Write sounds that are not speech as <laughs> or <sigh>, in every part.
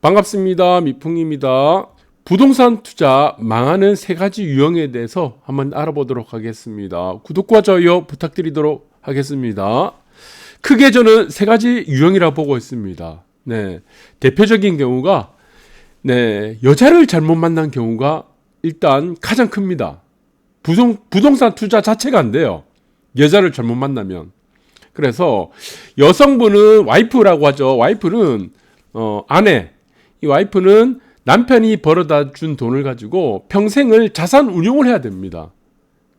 반갑습니다. 미풍입니다. 부동산 투자 망하는 세 가지 유형에 대해서 한번 알아보도록 하겠습니다. 구독과 좋아요 부탁드리도록 하겠습니다. 크게 저는 세 가지 유형이라 보고 있습니다. 네. 대표적인 경우가 네, 여자를 잘못 만난 경우가 일단 가장 큽니다. 부동, 부동산 투자 자체가 안 돼요. 여자를 잘못 만나면. 그래서 여성분은 와이프라고 하죠. 와이프는 어, 아내, 이 와이프는 남편이 벌어다 준 돈을 가지고 평생을 자산 운용을 해야 됩니다.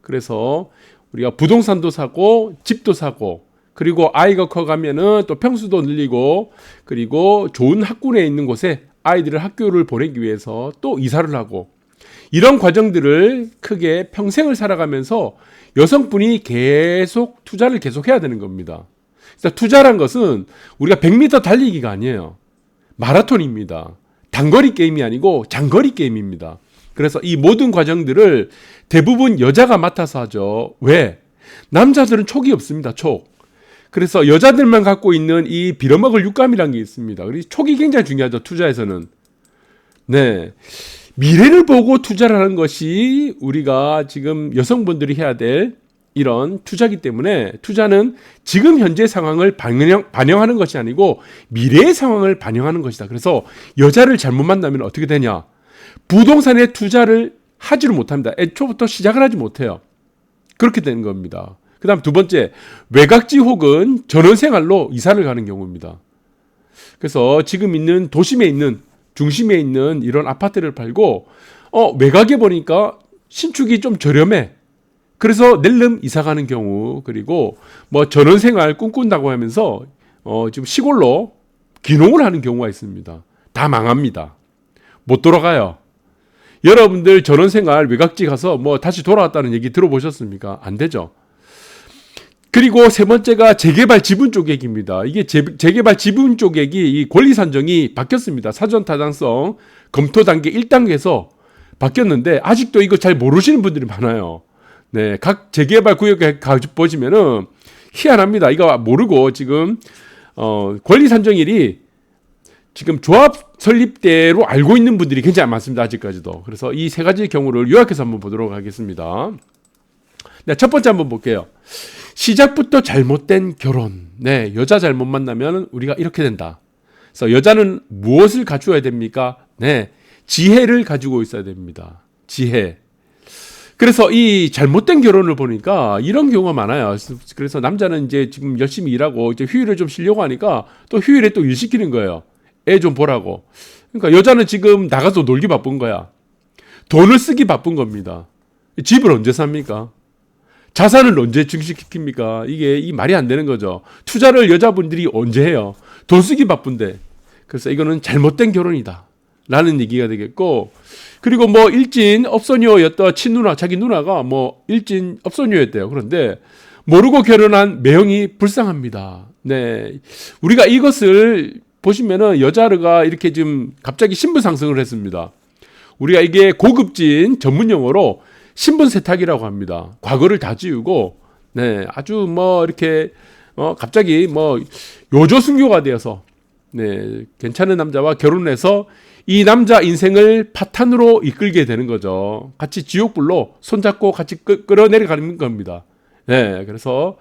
그래서 우리가 부동산도 사고 집도 사고 그리고 아이가 커가면은 또 평수도 늘리고 그리고 좋은 학군에 있는 곳에 아이들을 학교를 보내기 위해서 또 이사를 하고 이런 과정들을 크게 평생을 살아가면서 여성분이 계속 투자를 계속 해야 되는 겁니다. 투자란 것은 우리가 100m 달리기가 아니에요. 마라톤입니다. 단거리 게임이 아니고 장거리 게임입니다. 그래서 이 모든 과정들을 대부분 여자가 맡아서 하죠. 왜? 남자들은 촉이 없습니다. 촉. 그래서 여자들만 갖고 있는 이 빌어먹을 육감이라는 게 있습니다. 그래서 촉이 굉장히 중요하죠. 투자에서는. 네. 미래를 보고 투자를 하는 것이 우리가 지금 여성분들이 해야 될 이런 투자기 때문에 투자는 지금 현재 상황을 반영, 반영 하는 것이 아니고 미래의 상황을 반영하는 것이다. 그래서 여자를 잘못 만나면 어떻게 되냐? 부동산에 투자를 하지를 못합니다. 애초부터 시작을 하지 못해요. 그렇게 되는 겁니다. 그 다음 두 번째, 외곽지 혹은 전원생활로 이사를 가는 경우입니다. 그래서 지금 있는 도심에 있는 중심에 있는 이런 아파트를 팔고 어 외곽에 보니까 신축이 좀 저렴해. 그래서 낼름 이사 가는 경우 그리고 뭐 전원 생활 꿈꾼다고 하면서 어 지금 시골로 귀농을 하는 경우가 있습니다. 다 망합니다. 못 돌아가요. 여러분들 전원 생활 외곽지 가서 뭐 다시 돌아왔다는 얘기 들어보셨습니까? 안 되죠. 그리고 세 번째가 재개발 지분 쪼개기입니다. 이게 재, 재개발 지분 쪼개기 이 권리 산정이 바뀌었습니다. 사전 타당성 검토 단계 1단계에서 바뀌었는데 아직도 이거 잘 모르시는 분들이 많아요. 네, 각 재개발 구역에 가 보시면은 희한합니다. 이거 모르고 지금 어, 권리 산정일이 지금 조합 설립대로 알고 있는 분들이 굉장히 많습니다. 아직까지도. 그래서 이 세 가지 경우를 요약해서 한번 보도록 하겠습니다. 네, 첫 번째 한번 볼게요. 시작부터 잘못된 결혼. 네, 여자 잘못 만나면 우리가 이렇게 된다. 그래서 여자는 무엇을 갖추어야 됩니까? 네, 지혜를 가지고 있어야 됩니다. 지혜. 그래서 이 잘못된 결혼을 보니까 이런 경우가 많아요. 그래서 남자는 이제 지금 열심히 일하고 이제 휴일을 좀 쉬려고 하니까 또 휴일에 또 일 시키는 거예요. 애 좀 보라고. 그러니까 여자는 지금 나가서 놀기 바쁜 거야. 돈을 쓰기 바쁜 겁니다. 집을 언제 삽니까? 자산을 언제 증식시킵니까? 이게 이 말이 안 되는 거죠. 투자를 여자분들이 언제 해요? 돈 쓰기 바쁜데. 그래서 이거는 잘못된 결혼이다. 라는 얘기가 되겠고, 그리고 뭐 일진 업소녀였던 친누나, 자기 누나가 뭐 일진 업소녀였대요. 그런데 모르고 결혼한 매형이 불쌍합니다. 네. 우리가 이것을 보시면은 여자가 이렇게 지금 갑자기 신분 상승을 했습니다. 우리가 이게 고급진 전문 용어로 신분 세탁이라고 합니다. 과거를 다 지우고 네 아주 뭐 이렇게 어 갑자기 뭐 요조 순교가 되어서 네 괜찮은 남자와 결혼해서 이 남자 인생을 파탄으로 이끌게 되는 거죠. 같이 지옥불로 손잡고 같이 끌, 끌어내려가는 겁니다. 네 그래서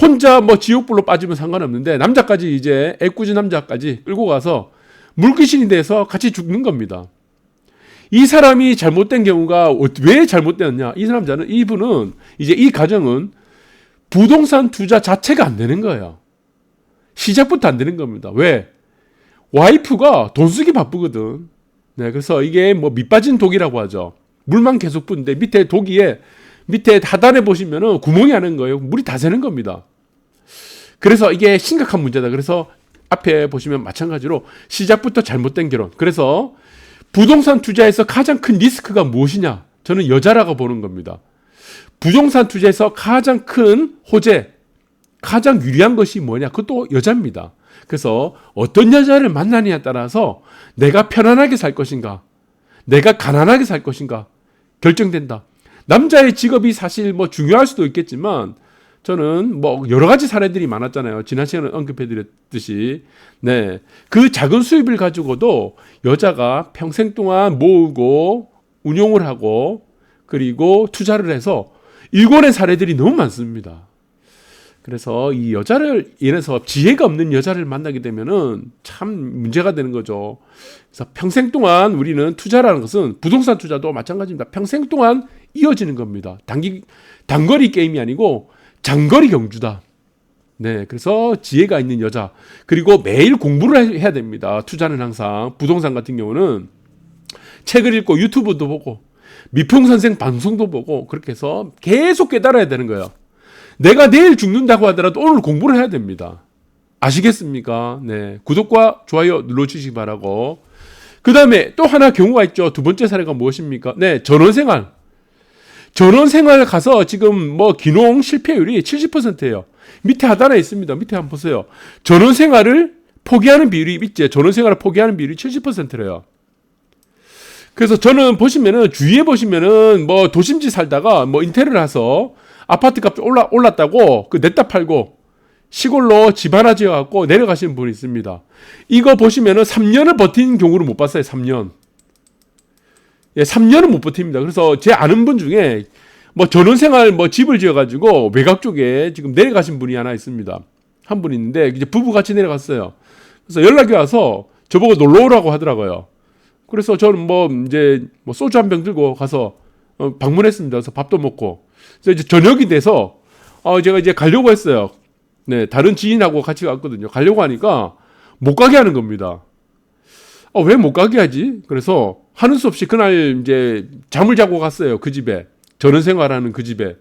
혼자 뭐 지옥불로 빠지면 상관없는데 남자까지 이제 애꿎은 남자까지 끌고 가서 물귀신이 돼서 같이 죽는 겁니다. 이 사람이 잘못된 경우가 왜 잘못되었냐? 이 남자는 이분은 이제 이 가정은 부동산 투자 자체가 안 되는 거예요. 시작부터 안 되는 겁니다. 왜? 와이프가 돈 쓰기 바쁘거든. 네, 그래서 이게 뭐 밑빠진 독이라고 하죠. 물만 계속 뿌는데 밑에 독이에 밑에 하단에 보시면은 구멍이 하는 거예요. 물이 다 새는 겁니다. 그래서 이게 심각한 문제다. 그래서 앞에 보시면 마찬가지로 시작부터 잘못된 결혼. 그래서 부동산 투자에서 가장 큰 리스크가 무엇이냐? 저는 여자라고 보는 겁니다. 부동산 투자에서 가장 큰 호재, 가장 유리한 것이 뭐냐? 그것도 여자입니다. 그래서 어떤 여자를 만나느냐에 따라서 내가 편안하게 살 것인가, 내가 가난하게 살 것인가 결정된다. 남자의 직업이 사실 뭐 중요할 수도 있겠지만 저는 뭐 여러 가지 사례들이 많았잖아요. 지난 시간에 언급해 드렸듯이 네 그 작은 수입을 가지고도 여자가 평생 동안 모으고 운용을 하고 그리고 투자를 해서 일궈낸 사례들이 너무 많습니다. 그래서 이 여자를 인해서 지혜가 없는 여자를 만나게 되면은 참 문제가 되는 거죠. 그래서 평생 동안 우리는 투자라는 것은 부동산 투자도 마찬가지입니다. 평생 동안 이어지는 겁니다. 단기 단거리 게임이 아니고 장거리 경주다. 네, 그래서 지혜가 있는 여자 그리고 매일 공부를 해야 됩니다. 투자는 항상 부동산 같은 경우는 책을 읽고 유튜브도 보고 미풍 선생 방송도 보고 그렇게 해서 계속 깨달아야 되는 거예요. 내가 내일 죽는다고 하더라도 오늘 공부를 해야 됩니다. 아시겠습니까? 네. 구독과 좋아요 눌러주시기 바라고. 그 다음에 또 하나 경우가 있죠. 두 번째 사례가 무엇입니까? 네. 전원생활. 전원생활 가서 지금 뭐 기농 실패율이 70%예요. 밑에 하단에 있습니다. 밑에 한번 보세요. 전원생활을 포기하는 비율이 있지. 전원생활을 포기하는 비율이 70%래요. 그래서 저는 보시면은 주위에 보시면은 뭐 도심지 살다가 뭐 인테리어를 해서 아파트 값이 올라 올랐다고 그 냈다 팔고 시골로 집 하나 지어 갖고 내려가시는 분이 있습니다. 이거 보시면은 3년을 버틴 경우를 못 봤어요. 3년. 예, 3년은 못 버팁니다. 그래서 제 아는 분 중에 뭐 전원생활 뭐 집을 지어 가지고 외곽 쪽에 지금 내려가신 분이 하나 있습니다. 한 분 있는데 이제 부부 같이 내려갔어요. 그래서 연락이 와서 저보고 놀러 오라고 하더라고요. 그래서 저는 뭐 이제 뭐 소주 한 병 들고 가서 어, 방문했습니다. 그래서 밥도 먹고 그래서 이제 저녁이 돼서 어 제가 이제 가려고 했어요. 네, 다른 지인하고 같이 갔거든요. 가려고 하니까 못 가게 하는 겁니다. 어, 왜 못 가게 하지? 그래서 하는 수 없이 그날 이제 잠을 자고 갔어요. 그 집에. 전원 생활하는 그 집에.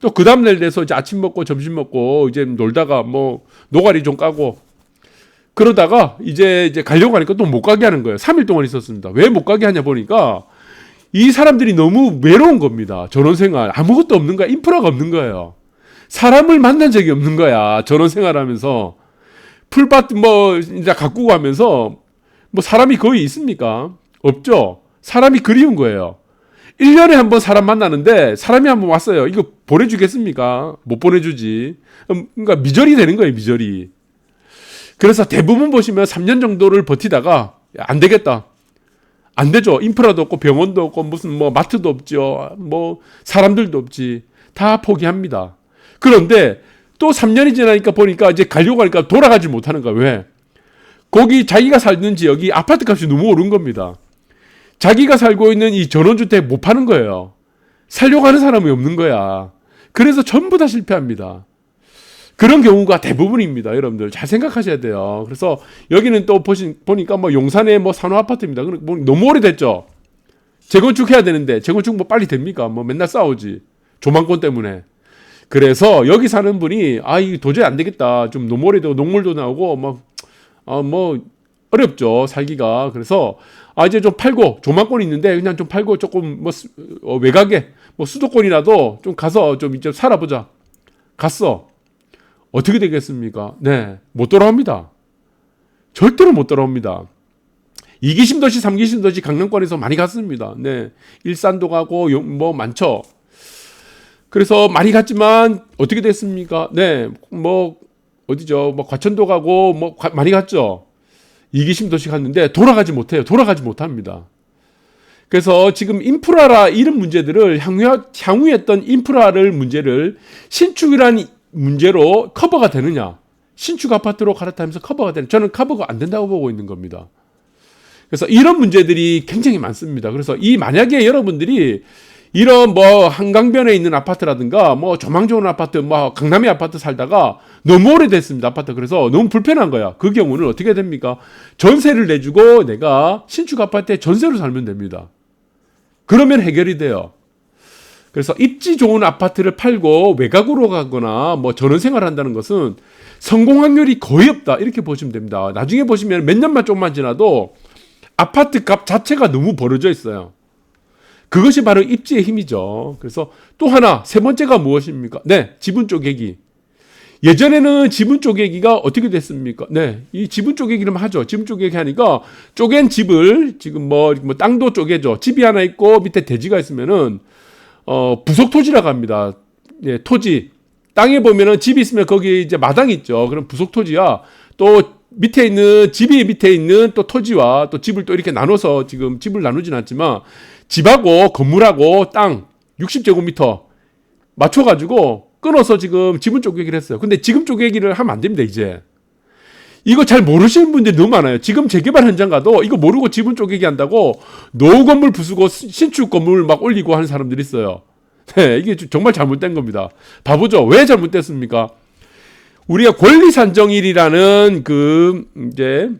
또 그 다음날 돼서 이제 아침 먹고 점심 먹고 이제 놀다가 뭐 노가리 좀 까고 그러다가 이제 이제 가려고 하니까 또 못 가게 하는 거예요. 3일 동안 있었습니다. 왜 못 가게 하냐 보니까 이 사람들이 너무 외로운 겁니다. 전원 생활 아무것도 없는 거야. 인프라가 없는 거예요. 사람을 만난 적이 없는 거야. 전원 생활 하면서 풀밭 뭐 이제 가꾸고 하면서 뭐 사람이 거의 있습니까? 없죠. 사람이 그리운 거예요. 1년에 한 번 사람 만나는데 사람이 한 번 왔어요. 이거 보내주겠습니까? 못 보내주지. 음, 그러니까 미절이 되는 거예요, 미절이. 그래서 대부분 보시면 3년 정도를 버티다가 안 되겠다. 안 되죠. 인프라도 없고 병원도 없고 무슨 뭐 마트도 없죠. 뭐 사람들도 없지. 다 포기합니다. 그런데 또 3년이 지나니까 보니까 이제 가려고 하니까 돌아가지 못하는 거야. 왜? 거기 자기가 살는 지역이 아파트 값이 너무 오른 겁니다. 자기가 살고 있는 이 전원주택 못 파는 거예요. 살려고 하는 사람이 없는 거야. 그래서 전부 다 실패합니다. 그런 경우가 대부분입니다. 여러분들 잘 생각하셔야 돼요. 그래서 여기는 또 보시, 보니까 뭐 용산에 뭐 산호 아파트입니다. 뭐 너무 오래됐죠. 재건축해야 되는데 재건축 뭐 빨리 됩니까? 뭐 맨날 싸우지. 조망권 때문에. 그래서 여기 사는 분이 아이 도저히 안 되겠다. 좀 너무 오래되고 녹물도 나오고 막아뭐 어렵죠 살기가. 그래서 아 이제 좀 팔고 조망권 있는데 그냥 좀 팔고 조금 뭐 수, 어, 외곽에 뭐 수도권이라도 좀 가서 좀 이제 살아보자. 갔어. 어떻게 되겠습니까? 네, 못 돌아옵니다. 절대로 못 돌아옵니다. 2기심 도시, 3기심 도시 강남권에서 많이 갔습니다. 네, 일산도 가고 뭐 많죠. 그래서 많이 갔지만 어떻게 됐습니까? 네, 뭐 어디죠? 뭐 과천도 가고 뭐 가, 많이 갔죠. 2기심 도시 갔는데 돌아가지 못해요. 돌아가지 못합니다. 그래서 지금 인프라라 이런 문제들을 향후, 향후했던 인프라를 문제를 신축이란 문제로 커버가 되느냐? 신축 아파트로 갈아타면서 커버가 되는 저는 커버가 안 된다고 보고 있는 겁니다. 그래서 이런 문제들이 굉장히 많습니다. 그래서 이 만약에 여러분들이 이런 뭐 한강변에 있는 아파트라든가 뭐 조망 좋은 아파트 뭐 강남의 아파트 살다가 너무 오래됐습니다 아파트 그래서 너무 불편한 거야 그 경우는 어떻게 됩니까 전세를 내주고 내가 신축 아파트에 전세로 살면 됩니다 그러면 해결이 돼요 그래서 입지 좋은 아파트를 팔고 외곽으로 가거나 뭐 전원 생활한다는 것은 성공 확률이 거의 없다 이렇게 보시면 됩니다. 나중에 보시면 몇 년만 조금만 지나도 아파트 값 자체가 너무 벌어져 있어요. 그것이 바로 입지의 힘이죠. 그래서 또 하나 세 번째가 무엇입니까? 네, 지분 쪼개기. 예전에는 지분 쪼개기가 어떻게 됐습니까? 네, 이 지분 쪼개기를 하죠. 지분 쪼개기 하니까 쪼갠 집을 지금 뭐, 뭐 땅도 쪼개죠. 집이 하나 있고 밑에 대지가 있으면은 어, 부속 토지라고 합니다. 예, 토지, 땅에 보면은 집이 있으면 거기 이제 마당이 있죠. 그럼 부속 토지야. 또 밑에 있는 집이 밑에 있는 또 토지와 또 집을 또 이렇게 나눠서 지금 집을 나누진 않지만 집하고 건물하고 땅 60제곱미터 맞춰 가지고 끊어서 지금 지분 쪼개기를 했어요. 근데 지금 쪼개기를 하면 안 됩니다, 이제. 이거 잘 모르시는 분들이 너무 많아요. 지금 재개발 현장 가도 이거 모르고 지분 쪼개기 한다고 노후 건물 부수고 신축 건물 막 올리고 하는 사람들이 있어요. <laughs> 네, 이게 정말 잘못된 겁니다. 바보죠. 왜 잘못됐습니까? 우리가 권리산정일이라는 그 이제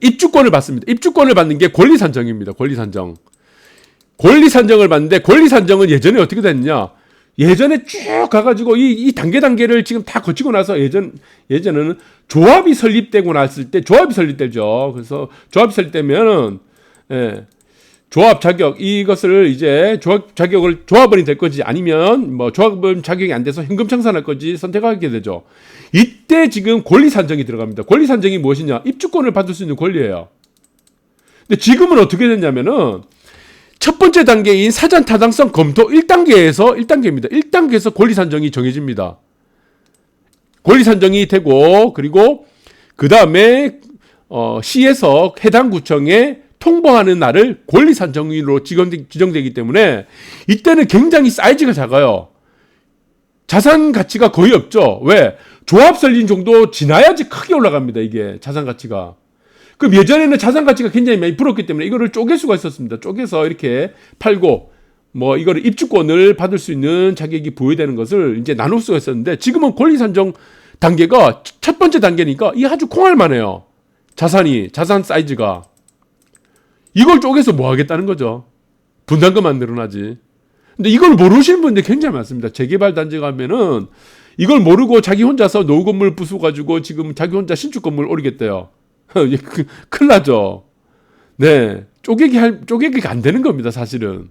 입주권을 받습니다. 입주권을 받는 게 권리산정입니다. 권리산정. 권리산정을 받는데 권리산정은 예전에 어떻게 됐냐? 예전에 쭉 가가지고 이, 이 단계 단계를 지금 다 거치고 나서 예전 예전에는 조합이 설립되고 났을 때 조합이 설립되죠. 그래서 조합이 설립되면은 예, 조합 자격 이것을 이제 조합 자격을 조합원이 될 거지 아니면 뭐 조합원 자격이 안 돼서 현금 청산할 거지 선택하게 되죠. 이때 지금 권리 산정이 들어갑니다. 권리 산정이 무엇이냐? 입주권을 받을 수 있는 권리예요. 근데 지금은 어떻게 됐냐면은 첫 번째 단계인 사전 타당성 검토 1단계에서 1단계입니다. 1단계에서 권리 산정이 정해집니다. 권리 산정이 되고 그리고 그 다음에 어, 시에서 해당 구청에 통보하는 날을 권리 산정일로 지정되, 지정되기 때문에 이때는 굉장히 사이즈가 작아요. 자산 가치가 거의 없죠. 왜? 조합 설립 정도 지나야지 크게 올라갑니다. 이게 자산 가치가. 그럼 예전에는 자산 가치가 굉장히 많이 불었기 때문에 이거를 쪼갤 수가 있었습니다. 쪼개서 이렇게 팔고 뭐 이거를 입주권을 받을 수 있는 자격이 부여되는 것을 이제 나눌 수가 있었는데 지금은 권리 산정 단계가 첫 번째 단계니까 이 아주 콩알만 해요. 자산이 자산 사이즈가 이걸 쪼개서 뭐 하겠다는 거죠. 분담금만 늘어나지. 근데 이걸 모르시는 분들이 굉장히 많습니다. 재개발 단지 가면은 이걸 모르고 자기 혼자서 노후 건물 부수 가지고 지금 자기 혼자 신축 건물 오리겠대요. <laughs> 그, 큰일 나죠. 네. 쪼개기 할, 쪼개기가 안 되는 겁니다, 사실은.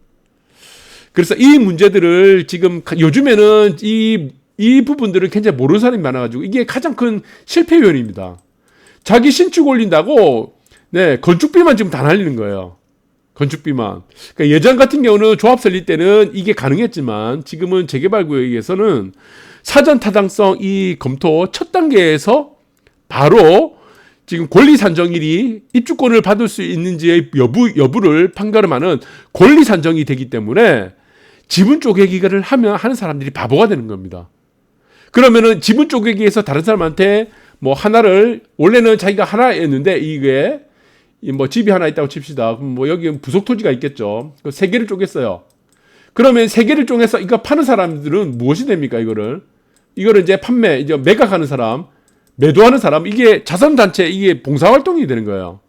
그래서 이 문제들을 지금 요즘에는 이, 이 부분들을 굉장히 모르는 사람이 많아가지고 이게 가장 큰 실패 요인입니다. 자기 신축 올린다고, 네, 건축비만 지금 다 날리는 거예요. 건축비만. 그러니까 예전 같은 경우는 조합 설립 때는 이게 가능했지만 지금은 재개발 구역에서는 사전 타당성 이 검토 첫 단계에서 바로 지금 권리 산정일이 입주권을 받을 수 있는지의 여부 여부를 판가름하는 권리 산정이 되기 때문에 지분 쪼개기를 하면 하는 사람들이 바보가 되는 겁니다. 그러면은 지분 쪼개기에서 다른 사람한테 뭐 하나를 원래는 자기가 하나였는데 이게 뭐 집이 하나 있다고 칩시다. 그럼 뭐 여기 부속 토지가 있겠죠. 그세 개를 쪼갰어요. 그러면 세 개를 쪼개서 이거 파는 사람들은 무엇이 됩니까? 이거를 이거를 이제 판매 이제 매각하는 사람 매도하는 사람 이게 자선 단체 이게 봉사 활동이 되는 거예요.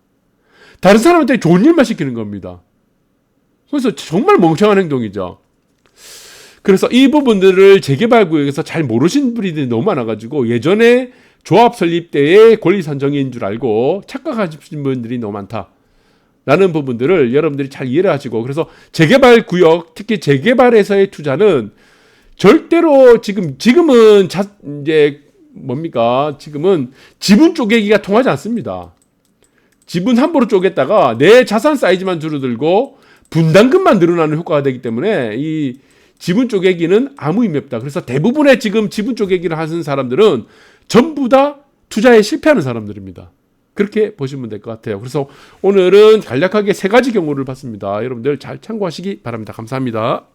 다른 사람한테 좋은 일만 시키는 겁니다. 그래서 정말 멍청한 행동이죠. 그래서 이 부분들을 재개발 구역에서 잘 모르신 분들이 너무 많아가지고 예전에 조합 설립 때의 권리 산정인 줄 알고 착각하신 분들이 너무 많다. 라는 부분들을 여러분들이 잘 이해를 하시고 그래서 재개발 구역 특히 재개발에서의 투자는 절대로 지금 지금은 자, 이제 뭡니까? 지금은 지분 쪼개기가 통하지 않습니다. 지분 함부로 쪼갰다가 내 자산 사이즈만 줄어들고 분담금만 늘어나는 효과가 되기 때문에 이 지분 쪼개기는 아무 의미 없다. 그래서 대부분의 지금 지분 쪼개기를 하는 사람들은 전부 다 투자에 실패하는 사람들입니다. 그렇게 보시면 될 것 같아요. 그래서 오늘은 간략하게 세 가지 경우를 봤습니다. 여러분들 잘 참고하시기 바랍니다. 감사합니다.